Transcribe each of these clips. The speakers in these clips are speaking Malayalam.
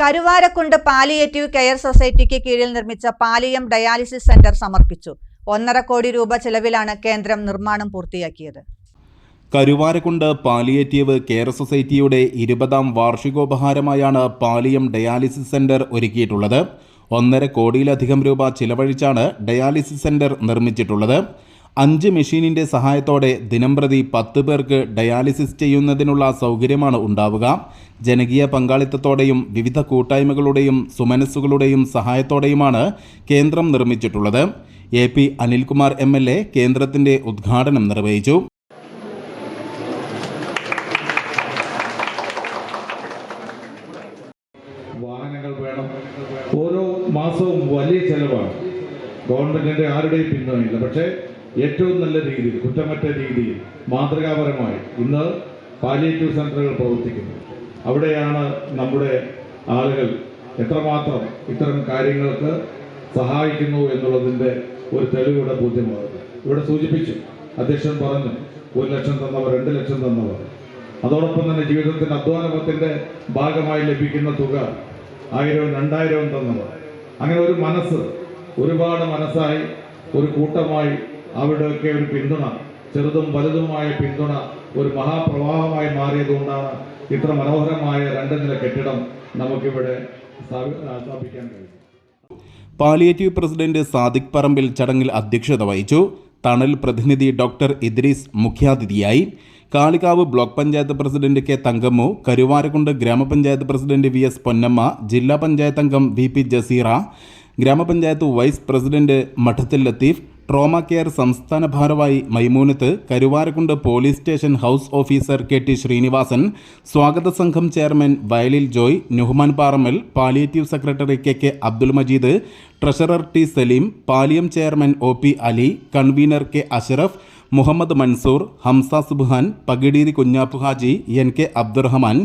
കരുവാരക്കുണ്ട് പാലിയേറ്റീവ് കെയർ സൊസൈറ്റിക്ക് കീഴിൽ നിർമ്മിച്ച പാലിയം ഡയാലിസിസ് സെന്റർ സമർപ്പിച്ചു. ഒന്നര കോടി രൂപ ചെലവിലാണ് കേന്ദ്രം നിർമ്മാണം പൂർത്തിയാക്കിയത്. കരുവാരക്കുണ്ട് പാലിയേറ്റീവ് കെയർ സൊസൈറ്റിയുടെ ഇരുപതാം വാർഷികോപഹാരമായാണ് പാലിയം ഡയാലിസിസ് സെന്റർ ഒരുക്കിയിട്ടുള്ളത്. ഒന്നര കോടിയിലധികം രൂപ ചിലവഴിച്ചാണ് ഡയാലിസിസ് സെന്റർ നിർമ്മിച്ചിട്ടുള്ളത്. അഞ്ച് മെഷീനിന്റെ സഹായത്തോടെ ദിനംപ്രതി പത്ത് പേർക്ക് ഡയാലിസിസ് ചെയ്യുന്നതിനുള്ള സൗകര്യമാണ് ഉണ്ടാവുക. ജനകീയ പങ്കാളിത്തത്തോടെയും വിവിധ കൂട്ടായ്മകളുടെയും സുമനസ്സുകളുടെയും സഹായത്തോടെയുമാണ് കേന്ദ്രം നിർമ്മിച്ചിട്ടുള്ളത്. A P Anilkumar M L A കേന്ദ്രത്തിന്റെ ഉദ്ഘാടനം നിർവഹിച്ചു. വാഹനങ്ങൾ വേണം. ഓരോ മാസവും വലിയ ചെലവാണ്. ഗവൺമെന്റിന്റെ ആരുടെയും പിന്തുണയില്ല. പക്ഷേ ഏറ്റവും നല്ല രീതിയിൽ കുറ്റമറ്റ രീതിയിൽ മാതൃകാപരമായി ഇന്ന് പാലിയേറ്റീവ് സെന്ററുകൾ പ്രവർത്തിക്കുന്നു. അവിടെയാണ് നമ്മുടെ ആളുകൾ എത്രമാത്രം ഇത്തരം കാര്യങ്ങൾക്ക് സഹായിക്കുന്നു എന്നുള്ളതിന്റെ ഒരു തെളിവിടെ ബോധ്യമാകുന്നത് ഇവിടെ സൂചിപ്പിച്ചു. അധ്യക്ഷൻ പറഞ്ഞു ഒരു ലക്ഷം തന്നവർ രണ്ട് ലക്ഷം തന്നവർ. അതോടൊപ്പം തന്നെ ജീവിതത്തിന്റെ അധ്വാനത്തിന്റെ ഭാഗമായി ലഭിക്കുന്ന തുക ആയിരവും രണ്ടായിരവും തന്നവർ. അങ്ങനെ ഒരു മനസ്സ് ഒരുപാട് മനസ്സായി ഒരു കൂട്ടമായി അവിടെയൊക്കെ ഒരു പിന്തുണ ചെറുതും വലുതുമായ പിന്തുണ ഒരു മഹാപ്രവാഹമായി മാറിയതുകൊണ്ടാണ് ഇത്ര മനോഹരമായ രണ്ട് നില കെട്ടിടം നമുക്കിവിടെ സ്ഥാപിക്കാൻ കഴിയും പാലിയേറ്റീവ് പ്രസിഡന്റ് സാദിഖ് പറമ്പിൽ ചടങ്ങിൽ അധ്യക്ഷത വഹിച്ചു. തണൽ പ്രതിനിധി ഡോക്ടർ ഇദ്രീസ് മുഖ്യാതിഥിയായി. Kalikavu block panchayat president K Thankammu Karuvarakundu ഗ്രാമപഞ്ചായത്ത് പ്രസിഡന്റ് വി എസ് പൊന്നമ്മ ജില്ലാ പഞ്ചായത്ത് അംഗം വി പി ജസീറ ഗ്രാമപഞ്ചായത്ത് vice president Madathil Latheef trauma care സംസ്ഥാന ഭാരവാഹി Maimoonath Karuvarakundu police station house officer K T Srinivasan സ്വാഗത സംഘം chairman Vayalil Joy Nuhman Parammal palliative secretary K K Abdul Majeed treasurer T Saleem Paliyam chairman O P Ali convener K Ashraf Muhammad Mansoor Hamza Subhan Pakideeri Kunhappu Haji N K Abdurahman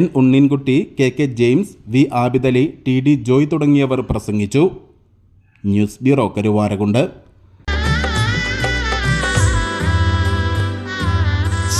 N Unneenkutty K K James V Abidali T D Joy തുടങ്ങിയവർ പ്രസംഗിച്ചു. News bureau Karuvarakundu.